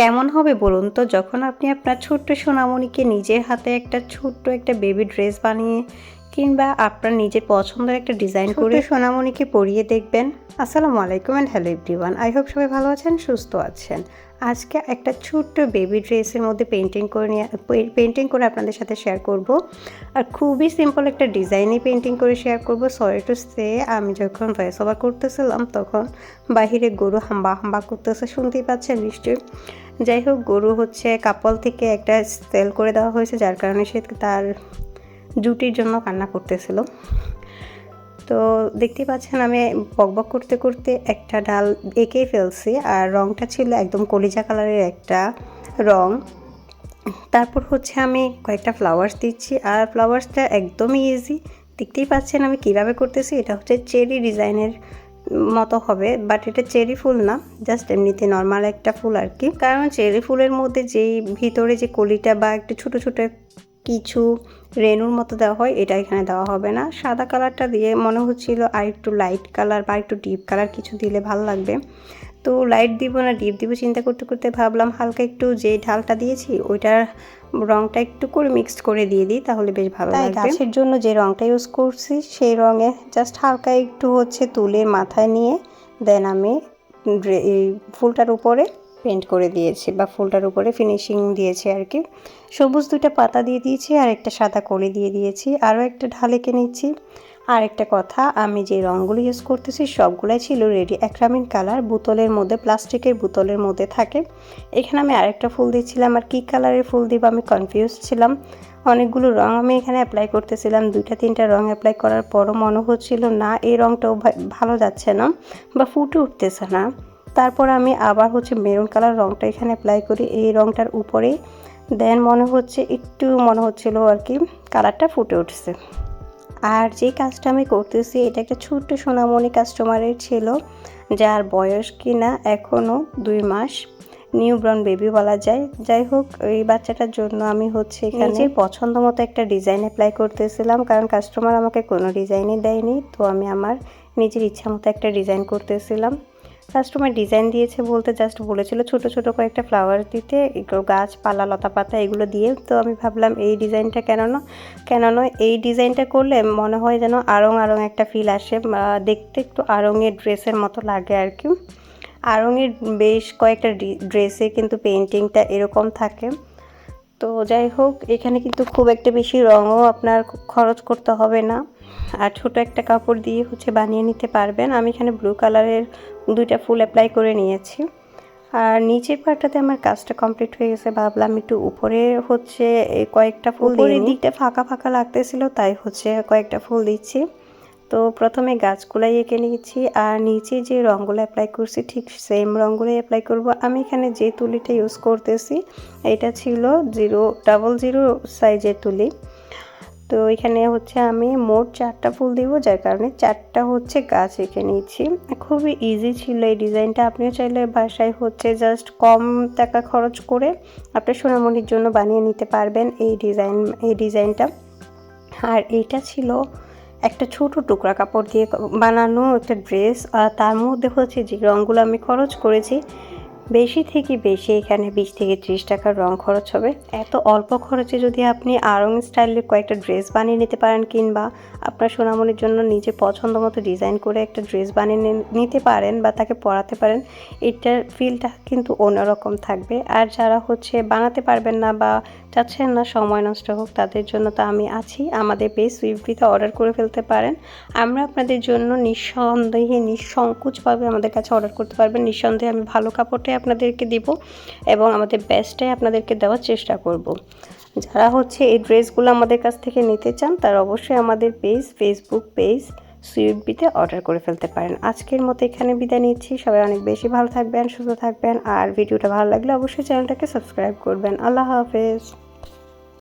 কেমন হবে বলুন তো? যখন আপনি আপনার ছোট্ট সোনামণিকে নিজের হাতে একটা ছোট্ট একটা বেবি ড্রেস বানিয়ে কিংবা আপনার নিজের পছন্দের একটা ডিজাইন করে সোনামণিকে পরিয়ে দেখবেন। আসসালামু আলাইকুম and hello everyone I hope সবাই ভালো আছেন সুস্থ আছেন। আজকে একটা ছোট্ট বেবি ড্রেসের মধ্যে পেন্টিং করে নিয়ে পেন্টিং করে আপনাদের সাথে শেয়ার করব। আর খুবই সিম্পল একটা ডিজাইনে পেন্টিং করে শেয়ার করব। সরি টু সে আমি যখন ভয়েস ওভার করতেছিলাম তখন বাহিরে গরু হাম্বা হাম্বা করতেছে শুনতেই পাচ্ছেন নিশ্চয়ই। যাই হোক গরু হচ্ছে কাপল থেকে একটা সেল করে দেওয়া হয়েছে যার কারণে সে তার জুটির জন্য কান্না করতেছিল। তো দেখতেই পাচ্ছেন আমি বকবক করতে করতে একটা ডাল এঁকেই ফেলছি আর রংটা ছিল একদম কলিজা কালারের একটা রং। তারপর হচ্ছে আমি কয়েকটা ফ্লাওয়ার্স দিচ্ছি আর ফ্লাওয়ার্সটা একদমই ইজি দেখতেই পাচ্ছেন আমি কীভাবে করতেছি, এটা হচ্ছে চেরি ডিজাইনের মতো হবে বাট এটা চেরি ফুল না জাস্ট এমনিতে নর্মাল একটা ফুল আর কি। কারণ চেরি ফুলের মধ্যে যেই ভিতরে যে কলিটা বা একটু ছোটো ছোটো কিছু রেনুর মতো দেওয়া হয় এটা এখানে দেওয়া হবে না। সাদা কালারটা দিয়ে মনে হচ্ছিল আর একটু লাইট কালার বা একটু ডিপ কালার কিছু দিলে ভালো লাগবে। তো লাইট দিব না ডিপ দিব চিন্তা করতে করতে ভাবলাম হালকা একটু যে ঢালটা দিয়েছি ওইটার রংটা একটু করে মিক্সড করে দিয়ে দিই তাহলে বেশ ভালো লাগবে। গাছের জন্য যে রংটা ইউজ করছি সেই রঙে জাস্ট হালকা একটু হচ্ছে তুলে মাথায় নিয়ে দেন আমি এই ফুলটার উপরে পেন্ট করে দিয়েছি বা ফুলটার উপরে ফিনিশিং দিয়েছি আর কি। সবুজ দুইটা পাতা দিয়ে দিয়েছি, আর একটা সাদা কলি দিয়ে দিয়েছি, আরও একটা ঢালেকে নিচ্ছি। আর একটা কথা, আমি যে রঙগুলো ইউজ করতেছি সবগুলাই ছিল রেডি অ্যাক্রামিন কালার বোতলের মধ্যে, প্লাস্টিকের বোতলের মধ্যে থাকে। এখানে আমি আরেকটা ফুল দিচ্ছিলাম, আর কী কালারের ফুল দিব আমি কনফিউজ ছিলাম। অনেকগুলো রং আমি এখানে অ্যাপ্লাই করতেছিলাম, দুইটা তিনটা রং অ্যাপ্লাই করার পরও মনে হচ্ছিল না, এই রংটাও ভালো যাচ্ছে না বা ফুটে উঠতেছে না। তারপর আমি আবার হচ্ছে মেরুন কালার রংটা এখানে অ্যাপ্লাই করি। এই রংটার উপরে দেন মনে হচ্ছে একটু মনে হচ্ছিল আর কি কালারটা ফুটে উঠছে। আর যে কাজটা আমি করতেছি এটা একটা ছোট্ট সোনামণি কাস্টমারের ছিল যার বয়স কিনা এখনও দুই মাস। নিউ ব্রাউন বেবি বলা যায়। যাই হোক এই বাচ্চাটার জন্য আমি হচ্ছে এখানে পছন্দ মতো একটা ডিজাইন অ্যাপ্লাই করতেছিলাম কারণ কাস্টমার আমাকে কোনো ডিজাইনই দেয়নি তো আমি আমার নিজের ইচ্ছা মতো একটা ডিজাইন করতেছিলাম। কাস্টমার ডিজাইন দিয়েছে বলতে জাস্ট বলেছিল, ছোট ছোট কয়েকটা ফ্লাওয়ার দিতে গাছপালা লতা পাতা, এগুলো দিয়ে। তো আমি ভাবলাম, এই ডিজাইনটা কেন না কেন নয়? এই ডিজাইনটা করলে মনে হয় যেন আরং আরং একটা ফিল আসে দেখতে একটু আরঙের ড্রেসের মতো লাগে আর কি। আরঙের বেশ কয়েকটা ড্রেসে কিন্তু পেন্টিংটা এরকম থাকে। তো যাই হোক, এখানে কিন্তু খুব একটা বেশি রঙও আপনার খরচ করতে হবে না। আর ছোট একটা কাপড় দিয়ে হচ্ছে বানিয়ে নিতে পারবেন। আমি এখানে ব্লু কালারের দুইটা ফুল অ্যাপ্লাই করে নিয়েছি। আর নিচের পার্টটাতে আমার কাজটা কমপ্লিট হয়ে গেছে। ভাবলাম একটু উপরে হচ্ছে কয়েকটা ফুল দিয়ে দিকটা ফাঁকা ফাঁকা লাগতেছিল তাই হচ্ছে কয়েকটা ফুল দিচ্ছি। তো প্রথমে গাছগুলাই এঁকে নিয়েছি। আর নিচে যে রঙগুলো অ্যাপ্লাই করছি ঠিক সেম রঙগুলোই অ্যাপ্লাই করব। আমি এখানে যে তুলিটা ইউজ করতেছি এটা ছিল জিরো ডাবল জিরো সাইজের তুলি। তো এখানে হচ্ছে আমি মোট চারটা ফুল দিব, যার কারণে চারটা হচ্ছে গাছ এঁকে নিয়েছি। খুবই ইজি ছিল এই ডিজাইনটা। আপনিও চাইলে বাসায় হচ্ছে জাস্ট কম টাকা খরচ করে আপনার সোনামণির জন্য বানিয়ে নিতে পারবেন এই ডিজাইন, এই ডিজাইনটা। আর এইটা ছিল একটা ছোট টুকরা কাপড় দিয়ে বানানো একটা ড্রেস। আর তার মধ্যে হচ্ছে যে রঙগুলো আমি খরচ করেছি বেশি থেকে বেশি এখানে বিশ থেকে ত্রিশ টাকার রং খরচ হবে। এত অল্প খরচে যদি আপনি আরং স্টাইলের কয়েকটা ড্রেস বানিয়ে নিতে পারেন কিংবা আপনার সোনামনির জন্য নিজে পছন্দ মতো ডিজাইন করে একটা ড্রেস বানিয়ে নিতে পারেন বা তাকে পরাতে পারেন, এটার ফিলটা কিন্তু অন্যরকম থাকবে। আর যারা হচ্ছে বানাতে পারবেন না বা চাচ্ছেন না সময় নষ্ট হোক, তাদের জন্য তো আমি আছি। আমাদের পেজ সুইফটিতে অর্ডার করে ফেলতে পারেন। আমরা আপনাদের জন্য নিঃসন্দেহে, নিঃসংকোচভাবে আমাদের কাছে অর্ডার করতে পারবেন। নিঃসন্দেহে আমি ভালো কাপড়টাই আপনাদেরকে দিব এবং আমাদের বেস্টটাই আপনাদেরকে দেওয়ার চেষ্টা করব। যারা হচ্ছে এই ড্রেসগুলো আমাদের কাছ থেকে নিতে চান, তারা অবশ্যই আমাদের পেজ ফেসবুক পেজ সুইফটবিতে অর্ডার করে ফেলতে পারেন। আজকের মতো এখানে বিদায় নিচ্ছি। সবাই অনেক বেশি ভালো থাকবেন, সুস্থ থাকবেন। আর ভিডিওটা ভালো লাগলে অবশ্যই চ্যানেলটাকে সাবস্ক্রাইব করবেন। আল্লাহ হাফেজ।